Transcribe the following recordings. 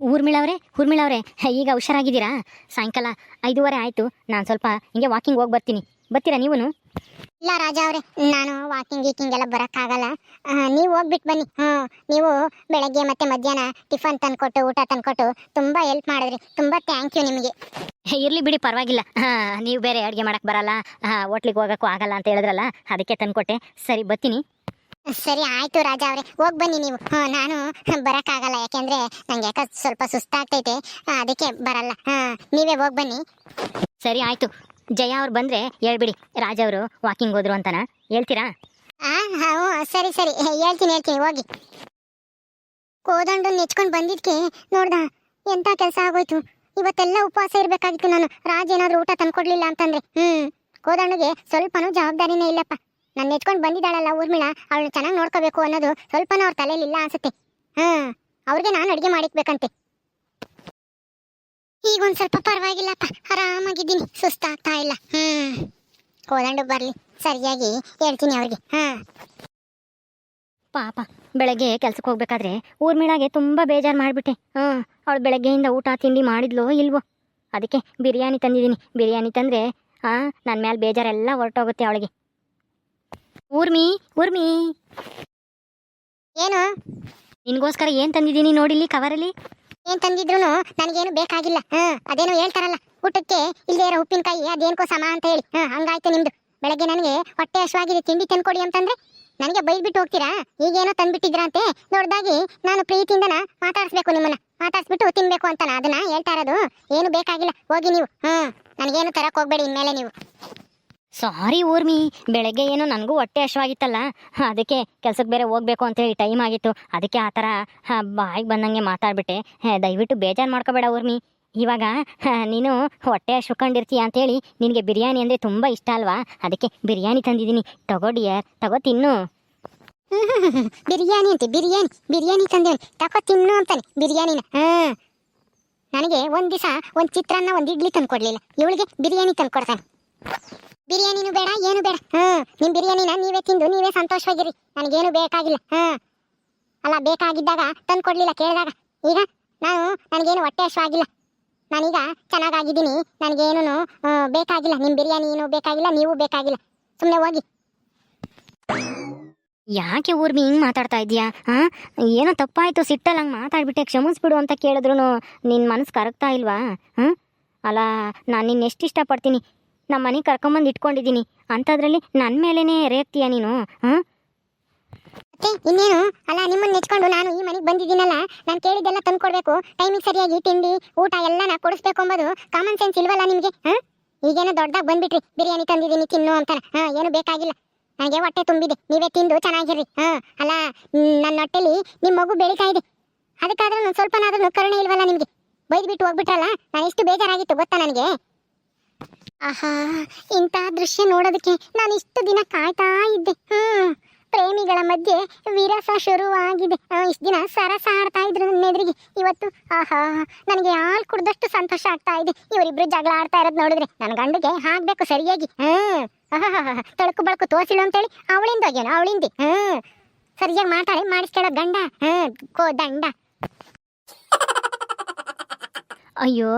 ಊರ್ಮಿಳವ್ರೆ ಊರ್ಮಿಳವ್ರೆ ಈಗ ಹುಷಾರಾಗಿದ್ದೀರಾ? ಸಾಯಂಕಾಲ ಐದೂವರೆ ಆಯಿತು ನಾನು ಸ್ವಲ್ಪ ಹಿಂಗೆ ವಾಕಿಂಗ್ ಹೋಗಿ ಬರ್ತೀನಿ. ಬರ್ತೀರಾ ನೀವು ಇಲ್ಲ ರಾಜಾ ಅವ್ರೆ ನಾನು ವಾಕಿಂಗ್ ಗೀಕಿಂಗ್ ಎಲ್ಲ ಬರೋಕ್ಕಾಗಲ್ಲ. ನೀವು ಹೋಗ್ಬಿಟ್ಟು ಬನ್ನಿ. ಹ್ಞೂ ನೀವು ಬೆಳಗ್ಗೆ ಮತ್ತೆ ಮಧ್ಯಾಹ್ನ ಟಿಫನ್ ತಂದುಕೊಟ್ಟು ಊಟ ತಂದುಕೊಟ್ಟು ತುಂಬ ಹೆಲ್ಪ್ ಮಾಡಿದ್ರಿ. ತುಂಬ ಥ್ಯಾಂಕ್ ಯು ನಿಮಗೆ. ಇರಲಿ ಬಿಡಿ ಪರವಾಗಿಲ್ಲ. ಹಾಂ ನೀವು ಬೇರೆ ಅಡುಗೆ ಮಾಡೋಕ್ಕೆ ಬರಲ್ಲ. ಹೋಟ್ಲಿಗೆ ಹೋಗೋಕ್ಕೂ ಆಗಲ್ಲ ಅಂತ ಹೇಳಿದ್ರಲ್ಲ ಅದಕ್ಕೆ ತಂದುಕೊಟ್ಟೆ. ಸರಿ ಬರ್ತೀನಿ. ಸರಿ ಆಯ್ತು ರಾಜ ಅವ್ರೆ ಹೋಗ್ ಬನ್ನಿ ನೀವು. ನಾನು ಬರೋಕ್ಕಾಗಲ್ಲ ಯಾಕೆಂದ್ರೆ ನಂಗೆ ಯಾಕ ಸ್ವಲ್ಪ ಸುಸ್ತಾಗ್ತೈತೆ. ಅದಕ್ಕೆ ಬರಲ್ಲ. ಹ ನೀವೇ ಹೋಗಿ ಬನ್ನಿ. ಸರಿ ಆಯ್ತು. ಜಯ ಅವ್ರು ಬಂದ್ರೆ ಹೇಳ್ಬಿಡಿ ರಾಜ ಅವರು ವಾಕಿಂಗ್ ಹೋದ್ರು ಅಂತಾನ? ಹೇಳ್ತೀರಾ? ಸರಿ ಸರಿ. ಹೇಳ್ತೀನಿ ಹೇಳ್ತೀನಿ ಹೋಗಿ. ಕೋದಂಡು ನೆಚ್ಕೊಂಡು ಬಂದಿದ್ಕೆ ನೋಡ್ದ ಎಂತ ಕೆಲಸ ಆಗೋಯ್ತು. ಇವತ್ತೆಲ್ಲ ಉಪವಾಸ ಇರ್ಬೇಕಾಗಿತ್ತು ನಾನು. ರಾಜ ಏನಾದ್ರೂ ಊಟ ತಂದ್ಕೊಡ್ಲಿಲ್ಲ ಅಂತಂದ್ರೆ. ಹ್ಮ್ ಕೋದಂಡುಗೆ ಸ್ವಲ್ಪನೂ ಜವಾಬ್ದಾರಿನೇ ಇಲ್ಲಪ್ಪ. ನಾನು ನೆಚ್ಕೊಂಡು ಬಂದಿದ್ದಾಳಲ್ಲ ಊರ್ಮಿಳ, ಅವಳನ್ನ ಚೆನ್ನಾಗಿ ನೋಡ್ಕೋಬೇಕು ಅನ್ನೋದು ಸ್ವಲ್ಪನೂ ಅವ್ರ ತಲೆಯಲ್ಲಿ ಇಲ್ಲ ಅನ್ಸುತ್ತೆ. ಹ್ಮ್ ಅವ್ರಿಗೆ ನಾನು ಅಡುಗೆ ಮಾಡಿಕ್ಬೇಕಂತೆ. ಈಗ ಒಂದ್ ಸ್ವಲ್ಪ ಪರವಾಗಿಲ್ಲಪ್ಪ, ಆರಾಮಾಗಿದ್ದೀನಿ, ಸುಸ್ತಾಗ್ತಾ ಇಲ್ಲ. ಹ್ಮ್ ಕೋದಂಡು ಬರ್ಲಿ, ಸರಿಯಾಗಿ ಹೇಳ್ತೀನಿ ಅವ್ರಿಗೆ. ಹಾ. ಪಾಪ, ಬೆಳಗ್ಗೆ ಕೆಲ್ಸಕ್ಕೆ ಹೋಗ್ಬೇಕಾದ್ರೆ ಊರ್ಮಿಳಾಗೆ ತುಂಬ ಬೇಜಾರು ಮಾಡಿಬಿಟ್ಟೆ. ಹಾಂ, ಅವಳು ಬೆಳಗ್ಗೆಯಿಂದ ಊಟ, ತಿಂಡಿ ಮಾಡಿದ್ಲೋ ಇಲ್ವೋ? ಅದಕ್ಕೆ ಬಿರಿಯಾನಿ ತಂದಿದ್ದೀನಿ. ಬಿರಿಯಾನಿ ತಂದರೆ ಹಾಂ ನನ್ನ ಮೇಲೆ ಬೇಜಾರೆಲ್ಲ ಹೊರಟೋಗುತ್ತೆ ಅವಳಿಗೆ. ಊರ್ಮಿ ಊರ್ಮಿ. ಏನು? ನಿನ್ಗೋಸ್ಕರ ಏನ್ ತಂದಿದ್ದೀನಿ ನೋಡಿಲ್ಲಿ ಕವರಲ್ಲಿ? ಏನ್ ತಂದಿದ್ರು ನನಗೇನು ಬೇಕಾಗಿಲ್ಲ. ಅದೇನು ಅದೇನೋ ಹೇಳ್ತಾರಲ್ಲ ಊಟಕ್ಕೆ ಇಲ್ಲದೆ ಇರೋ ಉಪ್ಪಿನಕಾಯಿ ಅದೇನ್ಕೋ ಸಮ ಅಂತ ಹೇಳಿ. ಹಾ ಹಂಗಾಯ್ತು ನಿಮ್ದು. ಬೆಳಗ್ಗೆ ನನಗೆ ಹೊಟ್ಟೆ ಹಶ್ವಾಗಿದೆ ತಿಂಡಿ ತಂದ್ಕೊಡಿ ಅಂತಂದ್ರೆ ನನಗೆ ಬೈದ್ಬಿಟ್ಟು ಹೋಗ್ತೀರಾ? ಈಗೇನೋ ತಂದ್ಬಿಟ್ಟಿದ್ರಂತೆ ನೋಡ್ದಾಗಿ ನಾನು ಪ್ರೀತಿಯಿಂದನ ಮಾತಾಡಿಸ್ಬೇಕು ನಿಮ್ಮನ್ನ. ಮಾತಾಡಿಸ್ಬಿಟ್ಟು ತಿನ್ಬೇಕು ಅಂತನ ಅದನ್ನ ಹೇಳ್ತಾ ಇರೋದು. ಏನು ಬೇಕಾಗಿಲ್ಲ ಹೋಗಿ ನೀವು. ಹ್ಮ್ ನನಗೇನು ತರಕ್ ಹೋಗ್ಬೇಡಿ ಇನ್ಮೇಲೆ ನೀವು. ಸಾರಿ ಊರ್ಮಿ ಬೆಳಗ್ಗೆ ಏನು ನನಗೂ ಹೊಟ್ಟೆ ಹಶವಾಗಿತ್ತಲ್ಲ ಅದಕ್ಕೆ ಕೆಲ್ಸಕ್ಕೆ ಬೇರೆ ಹೋಗ್ಬೇಕು ಅಂತೇಳಿ ಟೈಮ್ ಆಗಿತ್ತು. ಅದಕ್ಕೆ ಆ ಥರ ಬಾಯಿಗೆ ಬಂದಂಗೆ ಮಾತಾಡ್ಬಿಟ್ಟೆ. ದಯವಿಟ್ಟು ಬೇಜಾರು ಮಾಡ್ಕೋಬೇಡ ಊರ್ಮಿ ಇವಾಗ ನೀನು ಹೊಟ್ಟೆ ಹಶ್ಕೊಂಡಿರ್ತೀಯ ಅಂತೇಳಿ ನಿನಗೆ ಬಿರಿಯಾನಿ ಅಂದರೆ ತುಂಬ ಇಷ್ಟ ಅಲ್ವಾ? ಅದಕ್ಕೆ ಬಿರಿಯಾನಿ ತಂದಿದ್ದೀನಿ. ತಗೊಡಿಯರ್ ತಗೋ ತಿನ್ನು. ಬಿರಿಯಾನಿ ಅಂತೆ, ಬಿರಿಯಾನಿ. ಬಿರಿಯಾನಿ ತಂದೇನು ತಕೋ ತಿನ್ನು ಅಂತಾನೆ. ಬಿರಿಯಾನಿನ ನನಗೆ ಒಂದು ದಿವಸ ಒಂದು ಚಿತ್ರಾನ್ನ, ಒಂದು ಇಡ್ಲಿ ತಂದು ಕೊಡಲಿಲ್ಲ ಇವಳಿಗೆ ಬಿರಿಯಾನಿ ತಂದು ಕೊಡ್ತಾನೆ ಬಿರಿಯಾನಿನೂ ಬೇಡ, ಏನು ಬೇಡ. ಹ್ಮ್, ನಿಮ್ ಬಿರಿಯಾನಿನ ನೀವೇ ತಿಂದು ನೀವೇ ಸಂತೋಷವಾಗಿರಿ. ನನಗೇನು ಬೇಕಾಗಿಲ್ಲ. ಹ್ಮ್. ಅಲ್ಲ, ಬೇಕಾಗಿದ್ದಾಗ ತಂದು ಕೊಡ್ಲಿಲ್ಲ ಕೇಳಿದಾಗ. ಈಗ ನಾನು ನನಗೇನು ಹೊಟ್ಟೆ ಹಶ್ವಾಗಿಲ್ಲ ನಾನೀಗ ಚೆನ್ನಾಗಾಗಿದ್ದೀನಿ. ನನಗೇನು ಬೇಕಾಗಿಲ್ಲ. ನಿಮ್ ಬಿರಿಯಾನಿ ಏನು ಬೇಕಾಗಿಲ್ಲ, ನೀವು ಬೇಕಾಗಿಲ್ಲ. ಸುಮ್ಮನೆ ಹೋಗಿ. ಯಾಕೆ ಊರ್ಮಿ ಹಿಂಗೆ ಮಾತಾಡ್ತಾ ಇದೀಯಾ ಹಾಂ? ಏನೋ ತಪ್ಪಾಯಿತು, ಸಿಟ್ಟಲ್ಲಿ ಹಂಗೆ ಮಾತಾಡ್ಬಿಟ್ಟೆ, ಕ್ಷಮಿಸ್ಬಿಡು ಅಂತ ಕೇಳಿದ್ರು ನಿನ್ನ ಮನಸ್ಸು ಕರಗ್ತಾ ಇಲ್ವಾ? ಹಾಂ ಅಲ್ಲ, ನಾನು ನಿನ್ನ ಎಷ್ಟು ಇಷ್ಟಪಡ್ತೀನಿ. ನಮ್ಮ ಮನೆಗೆ ಕರ್ಕೊಂಬಂದು ಇಟ್ಕೊಂಡಿದ್ದೀನಿ ಅಂಥದ್ರಲ್ಲಿ ನನ್ನ ಮೇಲೇ ರೇಗ್ತೀಯ ನೀನು, ಹಾಂ? ಇನ್ನೇನು? ಅಲ್ಲ ನಿಮ್ಮನ್ನ ನೆಚ್ಕೊಂಡು ನಾನು ಈ ಮನೆಗೆ ಬಂದಿದ್ದೀನಲ್ಲ, ನಾನು ಕೇಳಿದ್ದೆಲ್ಲ ತಂದು ಕೊಡಬೇಕು ಟೈಮಿಗೆ ಸರಿಯಾಗಿ ತಿಂಡಿ, ಊಟ ಎಲ್ಲನ ಕೊಡಿಸ್ಬೇಕು ಅಂಬೋದು ಕಾಮನ್ ಸೆನ್ಸ್ ಇಲ್ವಲ್ಲ ನಿಮಗೆ, ಹಾಂ? ಈಗೇನೋ ದೊಡ್ಡದಾಗಿ ಬಂದ್ಬಿಟ್ರಿ, ಬಿರಿಯಾನಿ ತಂದಿದ್ದೀನಿ, ತಿನ್ನು ಅಂತಾನೆ, ಹಾಂ? ಏನು ಬೇಕಾಗಿಲ್ಲ. ನನಗೆ ಹೊಟ್ಟೆ ತುಂಬಿದೆ, ನೀವೇ ತಿಂದು ಚೆನ್ನಾಗಿರ್ರಿ, ಹಾಂ? ಅಲ್ಲ ನನ್ನ ಹೊಟ್ಟೆಲಿ ನಿಮ್ಮ ಮಗು ಬೆಳೀತಾ ಇದೆ. ಅದಕ್ಕಾದ್ರೂ ಸ್ವಲ್ಪನಾದ್ರೂ ಕರುಣೆ ಇಲ್ವಲ್ಲ ನಿಮಗೆ? ಬೈದ್ಬಿಟ್ಟು ಹೋಗ್ಬಿಟ್ರಲ್ಲ, ನಾನು ಎಷ್ಟು ಬೇಜಾರಾಗಿತ್ತು ಗೊತ್ತಾ ನನಗೆ? ಆಹಾ, ಇಂಥ ದೃಶ್ಯ ನೋಡೋದಕ್ಕೆ ನಾನು ಇಷ್ಟು ದಿನ ಕಾಯ್ತಾ ಇದ್ದೆ. ಹ್ಮ್, ಪ್ರೇಮಿಗಳ ಮಧ್ಯೆ ವಿರಸ ಶುರುವಾಗಿದೆ. ಇಷ್ಟು ದಿನ ಸರಸ ಆಡ್ತಾ ಇದ್ರು ನನ್ನ ಎದುರಿಗೆ. ಇವತ್ತು, ಆಹಾ, ನನಗೆ ಹಾಲು ಕುಡ್ದಷ್ಟು ಸಂತೋಷ ಆಗ್ತಾ ಇದೆ. ಇವರಿಬ್ರು ಜಗಳ ಆಡ್ತಾ ಇರೋದು ನೋಡಿದ್ರೆ ನನ್ನ ಗಂಡಿಗೆ ಹಾಕ್ಬೇಕು ಸರಿಯಾಗಿ. ಹ್ಮ್ ತಳಕು ಬಳಕು ತೋರಿಸಿಳು ಅಂತೇಳಿ ಅವಳಿಂದ ಹೋಗ್ಯಾನ, ಅವಳಿಂದ. ಹ್ಮ್, ಸರಿಯಾಗಿ ಮಾತಾಡಿ ಮಾಡಿಸ್ಕೊಳ್ಳೋ ಗಂಡ. ಹ್ಮ್, ಕೋ, ದಂಡ. ಅಯ್ಯೋ,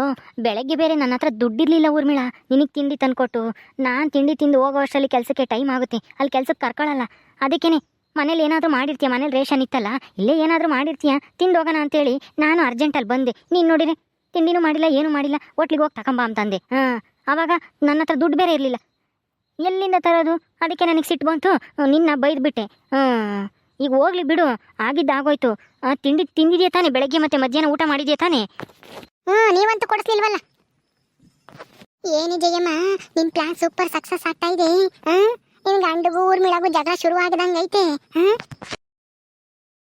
ಬೆಳಗ್ಗೆ ಬೇರೆ ನನ್ನ ಹತ್ರ ದುಡ್ಡಿರ್ಲಿಲ್ಲ ಊರ್ಮಿಳ. ನಿನಗೆ ತಿಂಡಿ ತಂದ್ಕೊಟ್ಟು. ನಾನು ತಿಂಡಿ ತಿಂದು ಹೋಗೋ ಅಷ್ಟರಲ್ಲಿ ಕೆಲಸಕ್ಕೆ ಟೈಮ್ ಆಗುತ್ತೆ. ಅಲ್ಲಿ ಕೆಲ್ಸಕ್ಕೆ ಕರ್ಕೊಳ್ಳಲ್ಲ ಅದಕ್ಕೇನೆ, ಮನೇಲಿ ಏನಾದರೂ ಮಾಡಿರ್ತೀಯ? ಮನೇಲಿ ರೇಷನ್ ಇತ್ತಲ್ಲ? ಇಲ್ಲೇ ಏನಾದರೂ ಮಾಡಿರ್ತೀಯ? ತಿಂದು ಹೋಗೋಣ ಅಂತೇಳಿ ನಾನು ಅರ್ಜೆಂಟಲ್ಲಿ ಬಂದೆ. ನೀನು ನೋಡಿರಿ, ತಿಂಡಿನೂ ಮಾಡಿಲ್ಲ, ಏನೂ ಮಾಡಿಲ್ಲ. ಹೋಟ್ಲಿಗೆ ಹೋಗಿ ತಗೊಂಬ ಅಂತಂದೆ. ಹಾಂ ಆವಾಗ ನನ್ನ ಹತ್ರ ದುಡ್ಡು ಬೇರೆ ಇರಲಿಲ್ಲ. ಎಲ್ಲಿಂದ ತರೋದು? ಅದಕ್ಕೆ ನನಗೆ ಸಿಟ್ಟು ಬಂತು. ನಿನ್ನ ಬೈದ್ಬಿಟ್ಟೆ. ಹಾಂ, ಈಗ ಹೋಗ್ಲಿ ಬಿಡು. ಆಗಿದ್ದಾಗೋಯ್ತು. ತಿಂಡಿ ತಿಂದಿದೆಯಾ ತಾನೇ? ಬೆಳಗ್ಗೆ ಮತ್ತೆ ಮಧ್ಯಾಹ್ನ ಊಟ ಮಾಡಿದೆಯಾ ತಾನೇ? ಹ್ಮ್, ನೀವಂತೂ ಕೊಡಿಸ್ಲಿಲ್ವಲ್ಲ? ಏನು ಜಯಮ್ಮ ನಿನ್ ಪ್ಲಾನ್ ಸೂಪರ್ ಸಕ್ಸಸ್ ಆಗ್ತಾ ಇದೆ ಹ್ಮ್ ನಿನ್ ಗಂಡಗೂ ಊರ್ಮಿಳಗೂ ಜಗಳ ಶುರು ಆಗದಂಗೈತೆ ಹ್ಮ್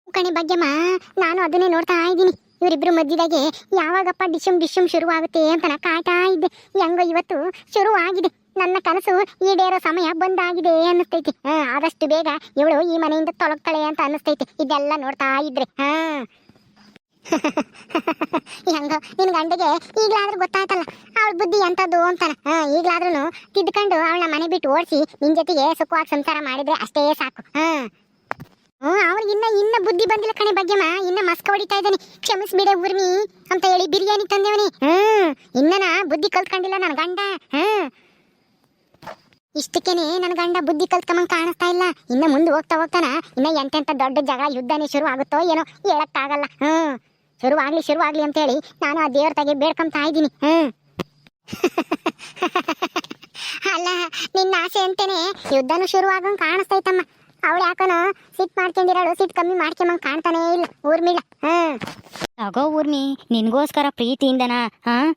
ಕಣೆ ಭಾಗ್ಯಮ್ಮ, ನಾನು ಅದನ್ನೇ ನೋಡ್ತಾ ಇದ್ದೀನಿ. ಇವರಿಬ್ರು ಮಧ್ಯದಾಗೆ ಯಾವಾಗಪ್ಪ ಡಿಶುಮ್ ಡಿಶುಮ್ ಶುರು ಆಗುತ್ತೆ ಅಂತ ನಾ ಕಾಯ್ತಾ ಇದ್ದೆ. ಹೆಂಗೋ ಇವತ್ತು ಶುರು ಆಗಿದೆ ನನ್ನ ಕನಸು ಈಡೇರೋ ಸಮಯ ಬಂದಾಗಿದೆ ಅನ್ನಿಸ್ತೈತಿ. ಹಾ, ಆದಷ್ಟು ಬೇಗ ಇವಳು ಈ ಮನೆಯಿಂದ ತೊಲಗ್ತಾಳೆ ಅಂತ ಅನ್ನಿಸ್ತೈತಿ. ಇದೆಲ್ಲ ನೋಡ್ತಾ ಇದ್ರೆ, ಹಾ? ಹೆಂಗೋ, ನಿನ್ ಗಂಡಿಗೆ ಈಗ್ಲಾದ್ರೂ ಗೊತ್ತಾಯ್ತಲ್ಲ ಅವಳ ಬುದ್ಧಿ ಎಂತದ್ದು ಅಂತಾನ. ಹಾ ಈಗ್ಲಾದ್ರೂ ತಿದ್ಕೊಂಡು ಅವಳನ್ನ ಮನೆ ಬಿಟ್ಟು ಓಡಿಸಿ ನಿನ್ ಜೊತೆಗೆ ಸುಖವಾಗಿ ಸಂಸಾರ ಮಾಡಿದ್ರೆ ಅಷ್ಟೇ ಸಾಕು. ಹಾ. ಹ್ಮ್ ಅವ್ರಿಗೆ ಇನ್ನ ಇನ್ನ ಬುದ್ಧಿ ಬಂದಿಲ್ಲ ಕಣೆ ಭಾಗ್ಯಮ್ಮ, ಇನ್ನ ಮಸ್ಕ ಹೊಡಿತಾ ಇದ್ದಾನೆ. ಕ್ಷಮಿಸ್ಬಿಡೆ ಊರ್ಮಿ, ಅಂತ ಹೇಳಿ ಬಿರಿಯಾನಿ ತಂದೇವನಿ. ಹ್ಮ್, ಇನ್ನನ ಬುದ್ಧಿ ಕಲ್ತ್ಕೊಂಡಿಲ್ಲ ನನ್ನ ಗಂಡ. ಹ್ಮ್ ಇಷ್ಟಕ್ಕೇನೆ ನನ್ನ ಗಂಡ ಬುದ್ಧಿ ಕಲ್ತ್ಕೊಂಬಂಗ್ ಕಾಣಿಸ್ತಾ ಇಲ್ಲ. ಇನ್ನ ಮುಂದೆ ಹೋಗ್ತಾ ಹೋಗ್ತಾನ, ಇನ್ನ ಎಂತೆಂತ ದೊಡ್ಡ ಜಗಳ ಯುದ್ಧನೇ ಶುರು ಆಗುತ್ತೋ ಏನೋ ಹೇಳಕ್ಕಾಗಲ್ಲ. ಹ್ಮ್. ಶುರುವಾಗ್ಲಿ ಶುರುವಾಗ್ಲಿ ಅಂತ ಹೇಳಿ ನಾನು ಆ ದೇವ್ರ ತಗೆ ಬೇಡ್ಕೊಂತಾ ಇದ್ದೀನಿ. ಹ್ಮ್. ಅಲ್ಲ, ನಿನ್ನ ಆಸೆ ಅಂತೇನೆ ಯುದ್ಧನೂ ಶುರುವಾಗಂಗೆ ಕಾಣಿಸ್ತೈತಮ್ಮ. ಅವಳು ಯಾಕನೋ ಸಿಟ್ ಮಾಡ್ಕೊಂಡಿರೋಳು, ಸಿಟ್ ಕಮ್ಮಿ ಮಾಡ್ಕೊಂಬಂಗ್ ಕಾಣ್ತಾನೆ ಇಲ್ಲ, ಊರ್ಮಿಳ. ಹ್ಮ್. ತಗೋ ಊರ್ಮಿ, ನಿನ್ಗೋಸ್ಕರ ಪ್ರೀತಿಯಿಂದನಾ? ಹಾ?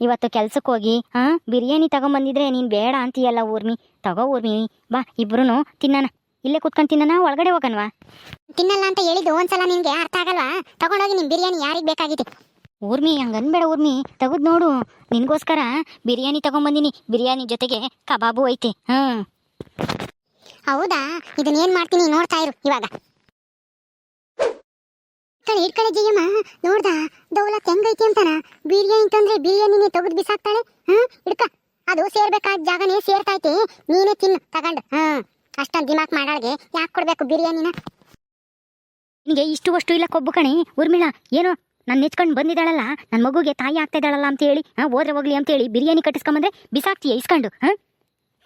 ಇವತ್ತು ಕೆಲ್ಸಕ್ಕೆ ಹೋಗಿ, ಹಾ? ಬಿರಿಯಾನಿ ತಗೊಂಬಂದಿದ್ರೆ ನೀನು ಬೇಡ ಅಂತೀಯಲ್ಲ ಊರ್ಮಿ. ತಗೋ ಊರ್ಮಿ, ಬಾ ಇಬ್ರು ತಿನ್ನಣ. ಇಲ್ಲೇ ಕುತ್ಕೊಂಡು ತಿನ್ನಣ ಒಳಗಡೆ ಹೋಗನ್ವಾ ತಿನ್ನಲ್ಲ ಅಂತ ಹೇಳಿದ್ದು ಒಂದ್ಸಲ ನಿನ್ಗೆ ಅರ್ಥ ಆಗಲ್ವಾ? ತಗೊಂಡೋಗಿ ನಿಮ್ ಬಿರಿಯಾನಿ ಯಾರಿಗ್ ಬೇಕಾಗಿತ್ತು? ಊರ್ಮಿ ಹಂಗನ್ಬೇಡ ಊರ್ಮಿ. ತೆಗೆದು ನೋಡು ನಿನ್ಗೋಸ್ಕರ ಬಿರಿಯಾನಿ ತಗೊಂಬಂದಿನಿ. ಬಿರಿಯಾನಿ ಜೊತೆಗೆ ಕಬಾಬು ಐತೆ ಹ್ಮ್ ಹೌದಾ? ಇದನ್ನ ಏನ್ ಮಾಡ್ತೀನಿ ನೋಡ್ತಾ ಇರು ಇವಾಗ. ಕಡೆ ಇಟ್ಕಡೆ ಜಯಮ್ಮ. ನೋಡ್ದ? ದೌಲತ್ ಹೆಂಗೈತಿ ಅಂತಾನ? ಬಿರಿಯಾನಿ ತಂದ್ರೆ ಬಿರಿಯಾನಿನೇ ತೆಗೆದು ಬಿಸಾಕ್ತಾಳೆ ಹ್ಮ್ ಇಡ್ಕ. ಅದು ಸೇರ್ಬೇಕಾದ ಜಾಗನೇ ಸೇರ್ತೈತಿ ನೀನೇ ತಿನ್ನು ತಗೊಂಡು ಹ್ಮ್ ಅಷ್ಟೊಂದು ದಿಮಾಕ್ ಮಾಡಾಳ್ಗೆ ಯಾಕೆ ಕೊಡ್ಬೇಕು ಬಿರಿಯಾನಿನ? ನಿನಗೆ ಇಷ್ಟು ಅಷ್ಟು ಇಲ್ಲ ಕೊಬ್ಬು ಕಣಿ. ಊರ್ಮಿಳ ಏನೋ? ನಾನು ನೆಚ್ಕೊಂಡು ಬಂದಿದ್ದಾಳಲ್ಲ ನನ್ನ ಮಗುಗೆ ತಾಯಿ ಆಗ್ತಾ ಇದ್ದಾಳಲ್ಲ ಅಂತ ಹೇಳಿ ಹಾಂ ಹೋದ್ರೆ ಹೋಗ್ಲಿ ಅಂತ ಹೇಳಿ ಬಿರಿಯಾನಿ ಕಟ್ಟಿಸ್ಕೊಂಬಂದ್ರೆ ಬಿಸಾಕ್ತೀಯ ಇಸ್ಕೊಂಡು ಹಾಂ?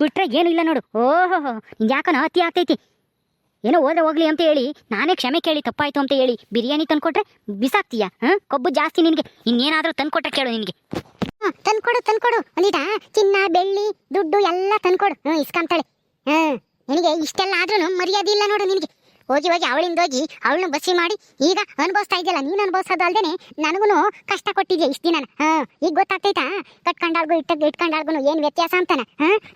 ಬಿಟ್ರೆ ಏನೂ ಇಲ್ಲ ನೋಡು. ಓಹೋ ನಿಂಗೆ ಯಾಕನ ಅತಿ ಆಗ್ತೈತಿ. ಏನೋ ಹೋದ್ರೆ ಹೋಗ್ಲಿ ಅಂತ ಹೇಳಿ ನಾನೇ ಕ್ಷಮೆ ಕೇಳಿ ತಪ್ಪಾಯ್ತು ಅಂತ ಹೇಳಿ ಬಿರಿಯಾನಿ ತಂದ್ಕೊಟ್ರೆ ಬಿಸಾಕ್ತೀಯ ಹಾಂ? ಕೊಬ್ಬು ಜಾಸ್ತಿ ನಿನಗೆ. ಇನ್ನೇನಾದರೂ ತಂದ್ಕೊಟ್ರೆ ಕೇಳು ನಿನಗೆ. ಹ್ಮ್, ತಂದ್ಕೊಡು ತಂದ್ಕೊಡು. ಚಿನ್ನ ಬೆಳ್ಳಿ ದುಡ್ಡು ಎಲ್ಲ ತಂದ್ಕೊಡು. ಹ್ಞೂ ಇಸ್ಕೊಂತಾಳೆ. ಹ್ಮ್. ನಿನಗೆ ಇಷ್ಟೆಲ್ಲ ಆದ್ರೂ ಮರ್ಯಾದೆ ಇಲ್ಲ ನೋಡು ನಿನಗೆ. ಹೋಗಿ ಹೋಗಿ ಅವಳಿಂದ ಹೋಗಿ ಅವಳನ್ನ ಬಸ್ಸಿ ಮಾಡಿ ಈಗ ಅನುಭವಿಸ್ತಾ ಇದೆಯಲ್ಲ, ನೀನು ಅನುಭವಿಸೋದು ಅಲ್ದೇನೆ ನನಗೂ ಕಷ್ಟ ಕೊಟ್ಟಿದ್ಯಾ ಇಷ್ಟು ದಿನ ಈಗ ಗೊತ್ತಾಗ್ತೈತಾ? ಕಟ್ಕೊಂಡಾಳ್ಗು, ಇಟ್ಟ ಇಟ್ಕೊಂಡಾಳ್ಗು ಏನು ವ್ಯತ್ಯಾಸ ಅಂತಾನೆ?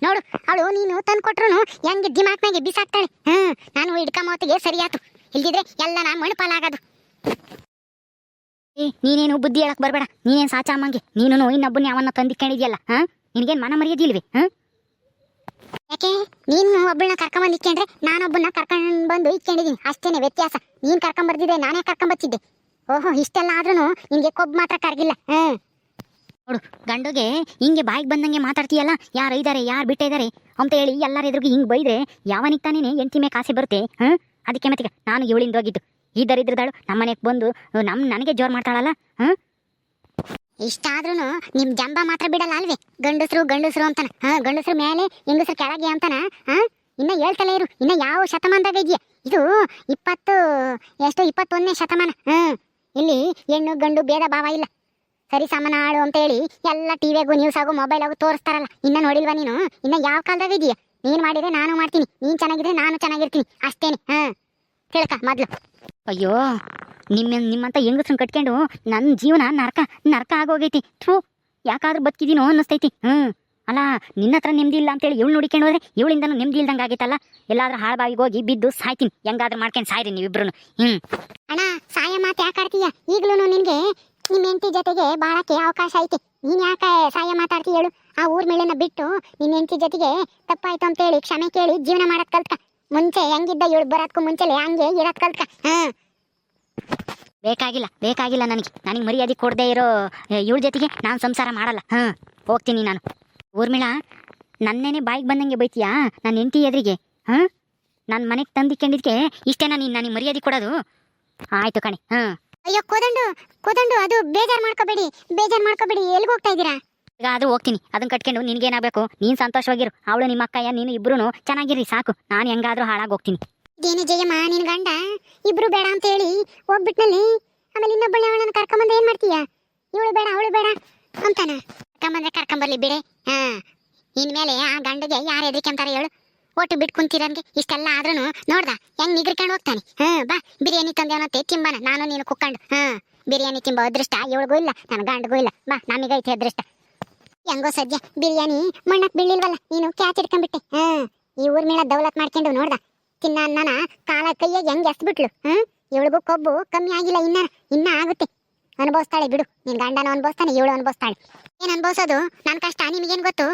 ನೋಡು, ಅವಳು ನೀನು ತಂದ್ಕೊಟ್ರು ಹೆಂಗೆ ದಿಮಾಕ್ನಾಗೆ ಬಿಸಾಕ್ತಾಳೆ. ಹಾಂ, ನಾನು ಹಿಡ್ಕೊಂಬತ್ತಿಗೆ ಸರಿಯಾತು. ಇಲ್ದಿದ್ರೆ ಎಲ್ಲ ನಾನು ಮಣಪಾಲಾಗೋದು. ಏ, ನೀನೇನು ಬುದ್ಧಿ ಹೇಳಕ್ ಬರಬೇಡ. ನೀನೇನು ಸಾಚಾ ಅಮ್ಮಂಗೆ ನೀನು ಇನ್ನೊಬ್ಬನ ಯಾವನ್ನ ತಂದಿಕೊಂಡಿದ್ಯಲ್ಲ ಹಾಂ? ನಿನಗೇನು ಮನ ಮರ್ಯಾದಿಲ್ವೇ ಹಾಂ? ಯಾಕೆ? ನೀನು ಒಬ್ಬಳನ್ನ ಕರ್ಕೊಂಬಂದು ಇಕ್ಕೊಂಡ್ರೆ ನಾನೊಬ್ಬನ ಕರ್ಕೊಂಡ್ ಬಂದು ಇಕ್ಕೊಂಡಿದ್ದೀನಿ ಅಷ್ಟೇನೆ ವ್ಯತ್ಯಾಸ. ನೀನ್ ಕರ್ಕೊಂಡ್ ಬರ್ದಿದ್ರೆ ನಾನೇ ಕರ್ಕೊಂಡ್ ಬರ್ತಿದ್ದೆ ಓಹೋ, ಇಷ್ಟೆಲ್ಲ ಆದ್ರೂ ನಿಮಗೆ ಕೊಬ್ಬು ಮಾತ್ರ ಕರ್ಗಿಲ್ಲ ನೋಡು, ಗಂಡುಗೆ ಹಿಂಗೆ ಬಾಯಿಗೆ ಬಂದಂಗೆ ಮಾತಾಡ್ತೀಯಲ್ಲ? ಯಾರು ಇದ್ದಾರೆ ಯಾರು ಬಿಟ್ಟಿದ್ದಾರೆ ಅಂತ ಹೇಳಿ ಎಲ್ಲರ ಎದುರಿಗೆ ಹಿಂಗೆ ಬೈದ್ರೆ ಯಾವನಿಗೆ ತಾನೇ ಎಂಟಿ ಮೇಲೆ ಕಾಸೆ ಬರುತ್ತೆ? ಹಾಂ? ಅದಕ್ಕೆ ಮತ್ತೆ ನಾನು ಇವಳಿಂದ ಹೋಗಿದ್ದು. ಈ ದರಿದ್ರದಾಳು ನಮ್ಮನೆಗೆ ಬಂದು ನಮ್ಮ ನನಗೆ ಜೋರು ಮಾಡ್ತಾಳಲ್ಲ? ಹಾಂ? ಇಷ್ಟಾದ್ರೂ ನಿಮ್ ಜಂಬ ಮಾತ್ರ ಬಿಡಲ್ಲ ಅಲ್ವೇ? ಗಂಡಸ್ರು ಗಂಡಸ್ರು ಅಂತಾನ. ಹ, ಗಂಡಸರು ಮೇಲೆ, ಹೆಂಗಸರು ಕೆಳಗೆ ಅಂತಾನ. ಹಾ, ಇನ್ನ ಹೇಳ್ತಲೇ ಇರು. ಇನ್ನ ಯಾವ ಶತಮಾನದಾಗ ಇದೆಯಾ? ಇದು ಇಪ್ಪತ್ತು, ಎಷ್ಟು, ಇಪ್ಪತ್ತೊಂದನೇ ಶತಮಾನ. ಹ್ಮ್ ಇಲ್ಲಿ ಹೆಣ್ಣು, ಗಂಡು ಭೇದ ಭಾವ ಇಲ್ಲ. ಸರಿ ಸಾಮಾನ ಆಳು ಅಂತ ಹೇಳಿ ಎಲ್ಲ ಟಿವಿಗೂ ನ್ಯೂಸ್ ಆಗು ಮೊಬೈಲ್ ಆಗು ತೋರಿಸ್ತಾರಲ್ಲ. ಇನ್ನ ನೋಡಿಲ್ವಾ ನೀನು? ಇನ್ನ ಯಾವ ಕಾಲದಾಗ ಇದೆಯಾ? ನೀನ್ ಮಾಡಿದ್ರೆ ನಾನು ಮಾಡ್ತೀನಿ. ನೀನ್ ಚೆನ್ನಾಗಿದ್ರೆ ನಾನು ಚೆನ್ನಾಗಿರ್ತೀನಿ. ಅಷ್ಟೇನೆ. ಹಾ. ತಿಳ್ಕ ಮೊದ್ಲು. ಅಯ್ಯೋ, ನಿಮ್ಮ, ನಿಮ್ಮಂತ ಹೆಂಗಸ್ರನ್ನ ಕಟ್ಕೊಂಡು ನನ್ನ ಜೀವನ ನರಕ ನರಕ ಆಗೋಗೈತಿ. ಥೂ, ಯಾಕಾದ್ರೂ ಬದುಕಿದೀನೋ ಅನ್ನಿಸ್ತೈತಿ. ಹ್ಞೂ ಅಲ್ಲ, ನಿನ್ನ ಹತ್ರ ನೆಮ್ಮದಿ ಇಲ್ಲ ಅಂತೇಳಿ ಇವಳು ನೋಡಿಕೊಂಡು ಹೋದ್ರೆ ಇವಳಿಂದನೂ ನೆಮ್ಮದಿ ಇಲ್ದಂಗೆ ಆಗೈತಲ್ಲ? ಎಲ್ಲಾದ್ರೂ ಹಾಳ್ಬಾವಿಗೆ ಹೋಗಿ ಬಿದ್ದು ಸಾಯ್ತೀನಿ. ಹೆಂಗಾದ್ರೂ ಮಾಡ್ಕೊಂಡು ಸಾಯ್ರಿ ನೀವಿಬ್ರು ಹ್ಞೂ ಅಣ್ಣ, ಸಾಯ ಮಾತು ಯಾಕೆ ಆಡ್ತೀಯ? ಈಗಲೂ ನಿನಗೆ ನಿಮ್ಮ ಹೆಂಡತಿ ಜೊತೆಗೆ ಬಾಳಕ್ಕೆ ಅವಕಾಶ ಐತೆ. ನೀನು ಯಾಕೆ ಸಾಯ ಮಾತಾಡ್ತೀಯ ಹೇಳು? ಆ ಊರ್ ಮೇಲೆನ ಬಿಟ್ಟು ನಿನ್ನ ಹೆಂಡತಿ ಜೊತೆಗೆ ತಪ್ಪಾಯ್ತು ಅಂತ ಹೇಳಿ ಕ್ಷಮೆ ಕೇಳಿ ಜೀವನ ಮಾಡೋದು ಕಲ್ತ್ಕ. ಮುಂಚೆ ಹೆಂಗಿದ್ದ ಇವಳು ಬರೋದಕ್ಕೂ ಮುಂಚೆಲೆ ಹಂಗೆ ಇರತ್ ಕಲ್ತ್ಕ. ಹಾ. ಬೇಕಾಗಿಲ್ಲ ಬೇಕಾಗಿಲ್ಲ ನನಗೆ. ನನಗೆ ಮರ್ಯಾದೆ ಕೊಡದೆ ಇರೋ ಇವಳ ಜೊತೆಗೆ ನಾನು ಸಂಸಾರ ಮಾಡಲ್ಲ. ಹಾಂ ಹೋಗ್ತೀನಿ ನಾನು. ಊರ್ಮಿಳ ನನ್ನೇನೆ ಬಾಯಿಗೆ ಬಂದಂಗೆ ಬೈತೀಯಾ? ನನ್ನ ಹೆಂಡತಿ ಎದುರಿಗೆ? ಹಾಂ? ನನ್ನ ಮನೆಗೆ ತಂದಿಕೊಂಡಿದ್ಕೆ ಇಷ್ಟೇನಾ ನೀನು ನನಗೆ ಮರ್ಯಾದೆ ಕೊಡೋದು? ಆಯ್ತು ಕಣೆ ಹಾಂ. ಅಯ್ಯೋ ಕೋದಂಡು ಕೋದಂಡು ಅದು ಬೇಜಾರ್ ಮಾಡ್ಕೋಬೇಡಿ ಬೇಜಾರ್ ಮಾಡ್ಕೋಬೇಡಿ. ಎಲ್ಲಿಗೆ ಹೋಗ್ತಾ ಇದ್ದೀರಾ? ಈಗ ಹೋಗ್ತೀನಿ. ಅದನ್ನ ಕಟ್ಕೊಂಡು ನಿನ್ಗೇನಾಗಬೇಕು? ನೀನ್ ಸಂತೋಷವಾಗಿರು. ಅವಳು ನಿಮ್ಮ ಅಕ್ಕಯ್ಯ ನೀನು ಇಬ್ರು ಚೆನ್ನಾಗಿರಿ ಸಾಕು. ನಾನು ಹೆಂಗಾದ್ರೂ ಹಾಳಾಗಿ ಹೋಗ್ತೀನಿ ಇದೇನು ಜಯಮ್ಮ, ನಿನ್ ಗಂಡ? ಇಬ್ರು ಬೇಡ ಅಂತ ಹೇಳಿ ಹೋಗ್ಬಿಟ್ನಲ್ಲಿ. ಆಮೇಲೆ ಇನ್ನೊಬ್ಬಳು ಅವಳನ್ನ ಕರ್ಕೊಂಬಂದು ಏನ್ ಮಾಡ್ತೀಯ? ಇವಳು ಬೇಡ, ಅವಳು ಬೇಡ ಅಂತಾನ? ಕರ್ಕೊಂಬಂದ್ರೆ ಕರ್ಕೊಂಬರ್ಲಿ ಬಿಡೆ. ಹಾ. ಮೇಲೆ ಆ ಗಂಡಗೆ ಯಾರು ಎದ್ರಿಕಂತಾರೆ ಹೇಳು. ಒಟ್ಟು ಬಿಟ್ಟು ಕುಂತಿರಂಗೆ ಇಷ್ಟೆಲ್ಲ ಆದ್ರೂ ನೋಡ್ದ? ಹೆಂಗ್ ನಿಗ್ರಿಕೊಂಡು ಹೋಗ್ತಾನೆ? ಹಾ, ಬಾ. ಬಿರಿಯಾನಿ ತಂದೇವನತ್ತೆ ತಿಂಬಾನ. ನಾನು ನೀನು ಕುಕ್ಕಂಡು. ಹಾ. ಬಿರಿಯಾನಿ ತಿಂಬೋ ಅದೃಷ್ಟ. ಇವಳಿಗೂ ಇಲ್ಲ, ನನ್ನ ಗಂಡಗೂ ಇಲ್ಲ. ಬಾ, ನಮಗೈತೆ ಅದೃಷ್ಟ. ಹೆಂಗೋ ಸದ್ಯ ಬಿರಿಯಾನಿ ಮಣ್ಣಕ್ ಬೀಳಿಲ್ವಲ್ಲ ನೀನು ಕ್ಯಾಚ್ ಇಟ್ಕೊಂಡ್ಬಿಟ್ಟೆ ಹಾ, ಈ ಊರ್ ಮೇಲೆ ದೌಲತ್ ಮಾಡ್ಕೊಂಡು ನೋಡ್ದ. ತಿನ್ನ ಅನ್ನನ ಕಾಲ ಕೈಯಾಗ ಹೆಂಗ್ ಎಸ್ಬಿಟ್ಲು, ಹ್ಮ್? ಇವಳಿಗೂ ಕೊಬ್ಬು ಕಮ್ಮಿ ಆಗಿಲ್ಲ, ಇನ್ನ ಇನ್ನ ಆಗುತ್ತೆ. ಅನುಭವಿಸ್ತಾಳೆ ಬಿಡು, ನಿನ್ ಗಂಡನ ಅನುಭವಿಸ್ತಾನೆ, ಇವಳು ಅನುಭವಿಸ್ತಾಳೆ. ಏನ್ ಅನುಭವಿಸೋದು? ನನ್ ಕಷ್ಟ, ನಿಮಗೇನ್ ಗೊತ್ತು?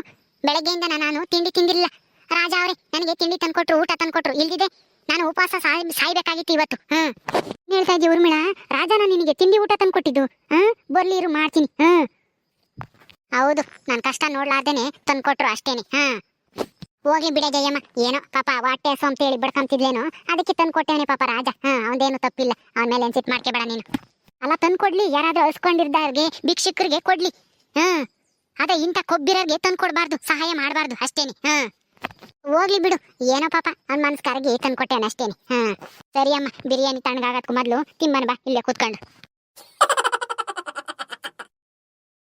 ಬೆಳಗ್ಗೆಯಿಂದ ನಾನು ತಿಂಡಿ ತಿಂದಿಲ್ಲ ರಾಜ ಅವ್ರೆ, ನನಗೆ ತಿಂಡಿ ತಂದ್ಕೊಟ್ರು, ಊಟ ತಂದ್ಕೊಟ್ರು ಇಲ್ದಿದೆ ನಾನು ಉಪವಾಸ ಸಾಯ್, ಸಾಯ್ಬೇಕಾಗಿತ್ತು ಇವತ್ತು, ಹ್ಮ್? ಹೇಳ್ತಾ ಇದ್ದೀವಿ ಊರ್ಮಿಳ? ರಾಜನ ನಿನಗೆ ತಿಂಡಿ ಊಟ ತಂದ್ಕೊಟ್ಟಿದ್ದು, ಹ್ಮ್? ಬರ್ಲಿ ಇರು, ಮಾಡ್ತೀನಿ, ಹ್ಮ್? ಹೌದು, ನನ್ ಕಷ್ಟ ನೋಡ್ಲಾರ್ದೇನೆ ತಂದ್ಕೊಟ್ರು ಅಷ್ಟೇನೆ, ಹಾ. ಹೋಗಿ ಬಿಡ ಜಯಮ್ಮ, ಏನೋ ಪಾಪ ಹಸು ಅಂತ ಹೇಳಿ ಬಿಡ್ಕೊಂತಿದ್ಲೇನೋ, ಅದಕ್ಕೆ ತಂದು ಕೊಟ್ಟೇವನೆ ಪಾಪ ರಾಜ, ಹಾ, ಅವಂದೇನು ತಪ್ಪಿಲ್ಲ, ಆಮೇಲೆ ಮೇಲೆ ಮಾಡ್ಕೋಬೇಡ ಸಿಟ್ ಮಾಡ್ಕೊಬೇಡ ನೀನು. ಅಲ್ಲ ತಂದು ಕೊಡ್ಲಿ ಯಾರಾದ್ರೂ ಅಳ್ಸ್ಕೊಂಡಿರ್ದಾರ್ಗೆ, ಭಿಕ್ಷುಕರಿಗೆ ಕೊಡ್ಲಿ ಹ್ಮ್ ಅದೇ ಇಂಥ ಕೊಬ್ಬಿರೋರ್ಗೆ ತಂದು ಕೊಡ್ಬಾರ್ದು ಸಹಾಯ ಮಾಡಬಾರ್ದು ಅಷ್ಟೇನೆ, ಹಾ. ಹೋಗ್ಲಿ ಬಿಡು, ಏನೋ ಪಾಪ, ಅವ್ನ ಮನಸ್ಕಾರಿಗೆ ಕರಗಿ ತಂದು ಕೊಟ್ಟೇನೆ ಅಷ್ಟೇನೆ ಹ್ಮ್ ಸರಿ ಅಮ್ಮ ಬಿರಿಯಾನಿ ತಣ್ಣಗಾಗತ್ಕು ಮೊದ್ಲು ತಿಂಬನ್ ಬಾ, ಇಲ್ಲೇ ಕೂತ್ಕೊಂಡು.